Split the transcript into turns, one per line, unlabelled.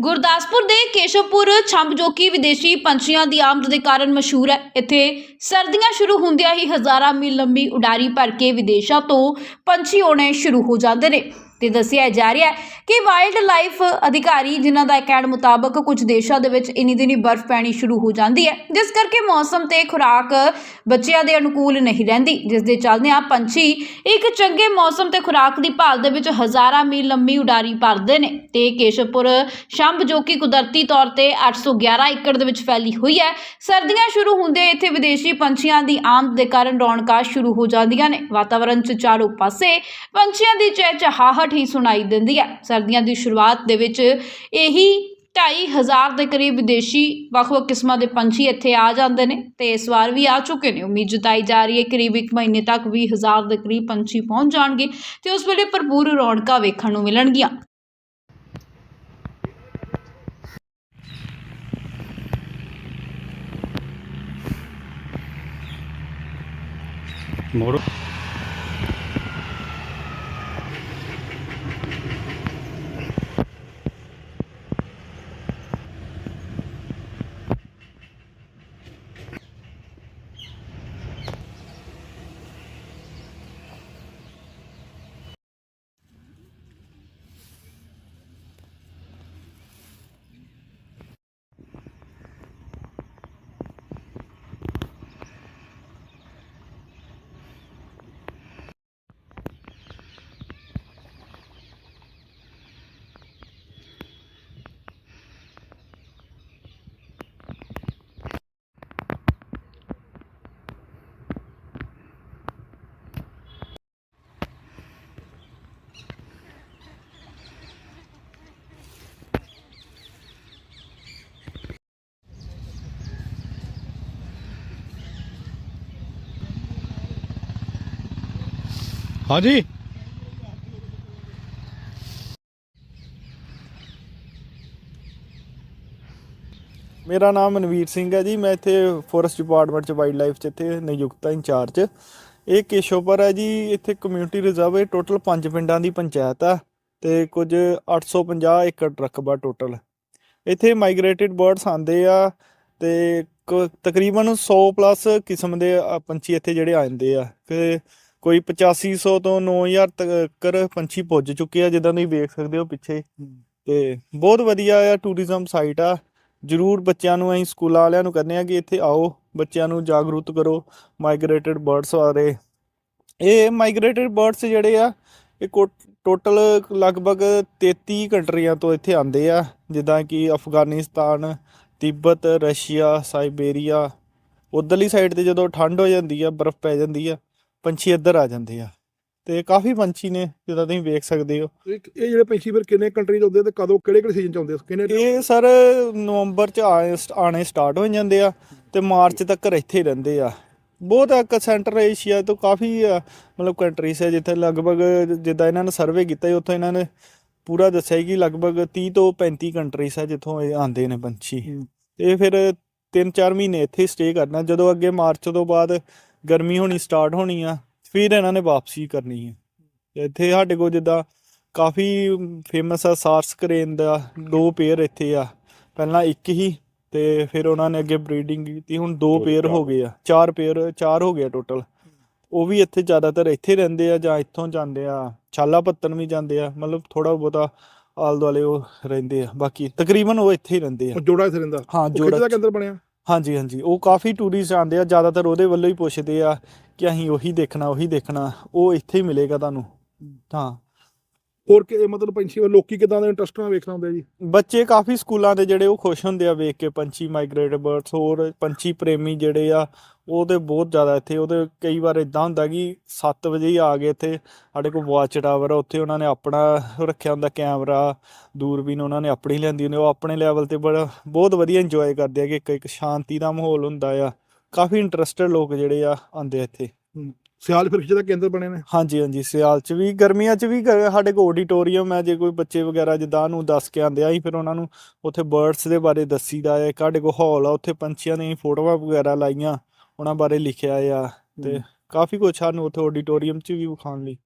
ਗੁਰਦਾਸਪੁਰ ਦੇ ਕੇਸ਼ਵਪੁਰ ਛੰਭ ਜੋ ਕਿ ਵਿਦੇਸ਼ੀ ਪੰਛੀਆਂ ਦੀ ਆਮਦ ਦੇ ਕਾਰਨ ਮਸ਼ਹੂਰ ਹੈ। ਇੱਥੇ ਸਰਦੀਆਂ ਸ਼ੁਰੂ ਹੁੰਦਿਆਂ ਹੀ ਹਜ਼ਾਰਾਂ ਮੀਲ ਲੰਬੀ ਉਡਾਰੀ ਭਰ ਕੇ ਵਿਦੇਸ਼ਾਂ ਤੋਂ ਪੰਛੀ ਆਉਣੇ ਸ਼ੁਰੂ ਹੋ ਜਾਂਦੇ ਨੇ। ਤੇ ਦੱਸਿਆ ਜਾ ਰਿਹਾ ਹੈ ਕਿ ਵਾਈਲਡ ਲਾਈਫ ਅਧਿਕਾਰੀ ਜਿਨ੍ਹਾਂ ਦਾ ਕਹਿਣ ਮੁਤਾਬਕ ਕੁਝ ਦੇਸ਼ਾਂ ਦੇ ਵਿੱਚ ਇਨੀ ਦਿਨੀ ਬਰਫ਼ ਪੈਣੀ ਸ਼ੁਰੂ ਹੋ ਜਾਂਦੀ ਹੈ, ਜਿਸ ਕਰਕੇ ਮੌਸਮ ਤੇ ਖੁਰਾਕ ਬੱਚਿਆਂ ਦੇ ਅਨੁਕੂਲ ਨਹੀਂ ਰਹਿੰਦੀ, ਜਿਸ ਦੇ ਚੱਲਦਿਆਂ ਪੰਛੀ ਇੱਕ ਚੰਗੇ ਮੌਸਮ ਤੇ ਖੁਰਾਕ ਦੀ ਭਾਲ ਦੇ ਵਿੱਚ ਹਜ਼ਾਰਾਂ ਮੀਲ ਲੰਮੀ ਉਡਾਰੀ ਭਰਦੇ ਨੇ ਤੇ ਕੇਸ਼ਵਪੁਰ ਸ਼ੰਭ ਜੋ ਕਿ ਕੁਦਰਤੀ ਤੌਰ ਤੇ 811 ਏਕੜ ਦੇ ਵਿੱਚ ਫੈਲੀ ਹੋਈ ਹੈ, ਸਰਦੀਆਂ ਸ਼ੁਰੂ ਹੁੰਦੇ ਇੱਥੇ ਵਿਦੇਸ਼ੀ ਪੰਛੀਆਂ ਦੀ ਆਮਦ ਦੇ ਕਾਰਨ ਰੌਣਕਾਂ ਸ਼ੁਰੂ ਹੋ ਜਾਂਦੀਆਂ ਨੇ ਵਾਤਾਵਰਣ 'ਚ ਚਾਰੋਂ ਪਾਸੇ ਪੰਛੀਆਂ ਦੀ ਚਹਿਚਹਾਹਟ ਹੀ ਸੁਣਾਈ ਦਿੰਦੀ ਹੈ। ਸਰਦੀਆਂ ਦੀ ਸ਼ੁਰੂਆਤ ਦੇ ਵਿੱਚ ਇਹੀ 2500 ਦੇ ਕਰੀਬ ਵਿਦੇਸ਼ੀ ਵੱਖ-ਵੱਖ ਕਿਸਮਾਂ ਦੇ ਪੰਛੀ ਇੱਥੇ ਆ ਜਾਂਦੇ ਨੇ ਤੇ ਇਸ ਵਾਰ ਵੀ ਆ ਚੁੱਕੇ ਨੇ। ਉਮੀਦ ਜਤਾਈ ਜਾ ਰਹੀ ਹੈ ਕਰੀਬ 1 ਮਹੀਨੇ ਤੱਕ 20000 ਦੇ ਕਰੀਬ ਪੰਛੀ ਪਹੁੰਚ ਜਾਣਗੇ ਤੇ ਉਸ ਵੇਲੇ ਭਰਪੂਰ ਰੌਣਕਾਂ ਵੇਖਣ ਨੂੰ ਮਿਲਣਗੀਆਂ।
ਮੋੜੋ। ਹਾਂਜੀ।
ਮੇਰਾ ਨਾਮ ਮਨਵੀਰ ਸਿੰਘ ਹੈ ਜੀ। ਮੈਂ ਇੱਥੇ ਫੋਰੈਸਟ ਡਿਪਾਰਟਮੈਂਟ ਚ ਵਾਈਲਡ ਲਾਈਫ ਚ ਇੱਥੇ ਨਿਯੁਕਤ ਇੰਚਾਰਜ। ਇਹ ਕੇਸ਼ੋਪਰ ਹੈ ਜੀ। ਇੱਥੇ ਕਮਿਊਨਿਟੀ ਰਿਜ਼ਰਵ ਹੈ ਟੋਟਲ 5 ਪਿੰਡਾਂ ਦੀ ਪੰਚਾਇਤ ਆ ਤੇ ਕੁਝ 850 ਏਕੜ ਰਕਬਾ ਟੋਟਲ ਇੱਥੇ ਮਾਈਗ੍ਰੇਟਿਡ ਬਰਡਸ ਆਉਂਦੇ ਆ ਤੇ ਤਕਰੀਬਨ 100 ਪਲੱਸ ਕਿਸਮ ਦੇ ਪੰਛੀ ਇੱਥੇ ਜਿਹੜੇ ਆ ਜਾਂਦੇ ਆ। ਤੇ ਕੋਈ 8500 ਤੋਂ 9000 ਤੱਕ ਪੰਛੀ ਪੁੱਜ ਚੁੱਕੇ ਆ ਜਿੱਦਾਂ ਤੁਸੀਂ ਵੇਖ ਸਕਦੇ ਹੋ ਪਿੱਛੇ। ਤੇ ਬਹੁਤ ਵਧੀਆ ਆ ਟੂਰਿਜ਼ਮ ਸਾਈਟ ਆ। ਜਰੂਰ ਬੱਚਿਆਂ ਨੂੰ ਅਸੀਂ ਸਕੂਲਾਂ ਵਾਲਿਆਂ ਨੂੰ ਕਹਿੰਦੇ ਆ ਕਿ ਇੱਥੇ ਆਓ ਬੱਚਿਆਂ ਨੂੰ ਜਾਗਰੂਕ ਕਰੋ ਮਾਈਗ੍ਰੇਟਿਡ ਬਰਡਸ ਬਾਰੇ। ਇਹ ਮਾਈਗ੍ਰੇਟਿਡ ਬਰਡਸ ਜਿਹੜੇ ਆ ਇਹ ਟੋਟਲ ਲਗਭਗ 33 ਕੰਟਰੀਆਂ ਤੋਂ ਇੱਥੇ ਆਉਂਦੇ ਆ। ਜਿੱਦਾਂ ਕਿ ਅਫਗਾਨਿਸਤਾਨ ਤਿੱਬਤ ਰਸ਼ੀਆ ਸਾਈਬੇਰੀਆ ਉਧਰਲੀ ਸਾਈਡ ਤੇ ਜਦੋਂ ਠੰਡ ਹੋ ਜਾਂਦੀ ਆ ਬਰਫ਼ ਪੈ ਜਾਂਦੀ ਆ ਪੰਛੀ ਇੱਧਰ ਆ ਜਾਂਦੇ ਆ। ਤੇ ਕਾਫੀ ਪੰਛੀ ਨੇ ਜਿੱਦਾਂ ਤੁਸੀਂ ਵੇਖ ਸਕਦੇ ਹੋ।
ਇਹ ਇਹ ਜਿਹੜੇ ਪੰਛੀ ਫਿਰ ਕਿੰਨੇ ਕੰਟਰੀ ਚ ਆਉਂਦੇ ਤੇ ਕਦੋਂ ਕਿਹੜੇ ਕਿਹੜੇ ਸੀਜ਼ਨ ਚ ਆਉਂਦੇ ਕਿੰਨੇ
ਇਹ ਸਰ ਨਵੰਬਰ ਚ ਆਣੇ ਸਟਾਰਟ ਹੋ ਜਾਂਦੇ ਆ ਤੇ ਮਾਰਚ ਤੱਕ ਇੱਥੇ ਹੀ ਰਹਿੰਦੇ ਆ। ਬਹੁਤ ਇੱਕ ਸੈਂਟਰ ਏਸ਼ੀਆ ਤੋਂ ਕਾਫੀ ਮਤਲਬ ਕੰਟਰੀਜ਼ ਹੈ ਜਿੱਥੇ ਲਗਭਗ ਜਿੱਦਾਂ ਇਹਨਾਂ ਨੇ ਸਰਵੇ ਕੀਤਾ ਸੀ ਉੱਥੋਂ ਇਹਨਾਂ ਨੇ ਪੂਰਾ ਦੱਸਿਆ ਕਿ ਲਗਭਗ 30 ਤੋਂ 35 ਕੰਟਰੀਜ਼ ਹੈ ਜਿੱਥੋਂ ਇਹ ਆਉਂਦੇ ਨੇ ਪੰਛੀ। ਇਹ ਫਿਰ 3-4 ਮਹੀਨੇ ਇੱਥੇ ਸਟੇ ਕਰਨਾ। ਜਦੋਂ ਅੱਗੇ ਮਾਰਚ ਤੋਂ ਬਾਅਦ ਗਰਮੀ ਹੋਣੀ ਸਟਾਰਟ ਹੋਣੀ ਆ ਫਿਰ ਇਹਨਾਂ ਨੇ ਵਾਪਸੀ ਕਰਨੀ ਹੈ ਇੱਥੇ ਸਾਡੇ ਕੋਲ ਜਿੱਦਾਂ ਕਾਫੀ ਫੇਮਸ ਆ ਸਾਰਸ ਕਰੇਨ ਦਾ ਦੋ ਪੇਅਰ ਇੱਥੇ ਆ। ਪਹਿਲਾਂ ਇੱਕ ਹੀ ਤੇ ਫਿਰ ਉਹਨਾਂ ਨੇ ਅੱਗੇ ਬਰੀਡਿੰਗ ਕੀਤੀ ਹੁਣ ਦੋ ਪੇਅਰ ਹੋ ਗਏ ਆ। ਚਾਰ ਪੇਅਰ ਚਾਰ ਹੋ ਗਏ ਟੋਟਲ ਉਹ ਵੀ ਇੱਥੇ ਜ਼ਿਆਦਾਤਰ ਇੱਥੇ ਰਹਿੰਦੇ ਆ ਜਾਂ ਇੱਥੋਂ ਜਾਂਦੇ ਆ ਛਾਲਾ ਪੱਤਨ ਵੀ ਜਾਂਦੇ ਆ ਮਤਲਬ ਥੋੜਾ ਬਹੁਤਾ ਆਲ ਦੁਆਲੇ ਉਹ ਰਹਿੰਦੇ ਆ। ਬਾਕੀ ਤਕਰੀਬਨ ਉਹ ਇੱਥੇ ਹੀ ਰਹਿੰਦੇ ਆ।
ਉਹ ਜੋੜਾ ਇੱਥੇ ਰਹਿੰਦਾ?
ਹਾਂ ਜੋੜਾ
ਕੇਂਦਰ ਬਣਿਆ?
ਹਾਂਜੀ ਹਾਂਜੀ। ਉਹ ਕਾਫੀ ਟੂਰਿਸਟ ਆਉਂਦੇ ਆ, ਜ਼ਿਆਦਾਤਰ ਉਹਦੇ ਵੱਲੋਂ ਹੀ ਪੁੱਛਦੇ ਆ ਕਿ ਅਸੀਂ ਉਹੀ ਦੇਖਣਾ ਉਹੀ ਦੇਖਣਾ, ਉਹ ਇੱਥੇ ਹੀ ਮਿਲੇਗਾ ਤੁਹਾਨੂੰ। ਹਾਂ।
ਹੋਰ ਕਿ ਮਤਲਬ ਪੰਛੀ ਵੱਲ ਲੋਕੀ ਕਿਦਾਂ ਦੇ ਇੰਟਰਸਟ ਨਾਲ ਵੇਖਣਾ ਹੁੰਦਾ ਜੀ?
ਬੱਚੇ ਕਾਫੀ ਸਕੂਲਾਂ ਦੇ ਜਿਹੜੇ ਉਹ ਖੁਸ਼ ਹੁੰਦੇ ਆ ਵੇਖ ਕੇ ਪੰਛੀ ਮਾਈਗ੍ਰੇਟ ਬਰਡਸ ਹੋਰ ਪੰਛੀ ਪ੍ਰੇਮੀ ਜਿਹੜੇ ਆ ਉਹ ਤੇ ਬਹੁਤ ਜ਼ਿਆਦਾ ਇੱਥੇ ਉਹਦੇ ਕਈ ਵਾਰ ਇਦਾਂ ਹੁੰਦਾ ਕਿ 7 ਵਜੇ ਹੀ ਆ ਗਏ ਇੱਥੇ ਸਾਡੇ ਕੋਲ ਵਾਚ ਟਾਵਰ ਆ ਉੱਥੇ ਉਹਨਾਂ ਨੇ ਆਪਣਾ ਰੱਖਿਆ ਹੁੰਦਾ ਕੈਮਰਾ ਦੂਰਬੀਨ ਉਹਨਾਂ ਨੇ ਆਪਣੀ ਲਿਆਂਦੀ ਹੁੰਦੀ ਉਹ ਆਪਣੇ ਲੈਵਲ ਤੇ ਬੜਾ ਬਹੁਤ ਵਧੀਆ ਇੰਜੋਏ ਕਰਦੇ ਆ ਕਿ ਇੱਕ ਇੱਕ ਸ਼ਾਂਤੀ ਦਾ ਮਾਹੌਲ ਹੁੰਦਾ ਆ ਕਾਫੀ ਇੰਟਰਸਟਡ ਲੋਕ ਜਿਹੜੇ ਆ ਆਉਂਦੇ ਇੱਥੇ।
ਸਿਆਲ ਫਿਰ ਖਿੱਚ ਦਾ ਕੇਂਦਰ ਬਣੇ ਨੇ?
ਹਾਂਜੀ ਹਾਂਜੀ ਸਿਆਲ ਚ ਵੀ ਗਰਮੀਆਂ ਚ ਵੀ ਗ- ਸਾਡੇ ਕੋਲ ਆਡੀਟੋਰੀਅਮ ਹੈ ਜੇ ਕੋਈ ਬੱਚੇ ਵਗੈਰਾ ਜਿੱਦਾਂ ਨੂੰ ਦੱਸ ਕੇ ਆਂਦੇ ਆ ਅਸੀਂ ਫਿਰ ਉਹਨਾਂ ਨੂੰ ਉੱਥੇ ਬਰਡਸ ਦੇ ਬਾਰੇ ਦੱਸੀਦਾ ਹੈ ਸਾਡੇ ਕੋਲ ਹਾਲ ਆ ਉੱਥੇ ਪੰਛੀਆਂ ਦੀਆਂ ਫੋਟੋਆਂ ਵਗੈਰਾ ਲਾਈਆਂ ਉਹਨਾਂ ਬਾਰੇ ਲਿਖਿਆ ਆ ਤੇ ਕਾਫੀ ਕੁਝ ਸਾਨੂੰ ਉੱਥੇ ਆਡੀਟੋਰੀਅਮ ਚ ਵੀ ਵਿਖਾਉਣ ਲਈ।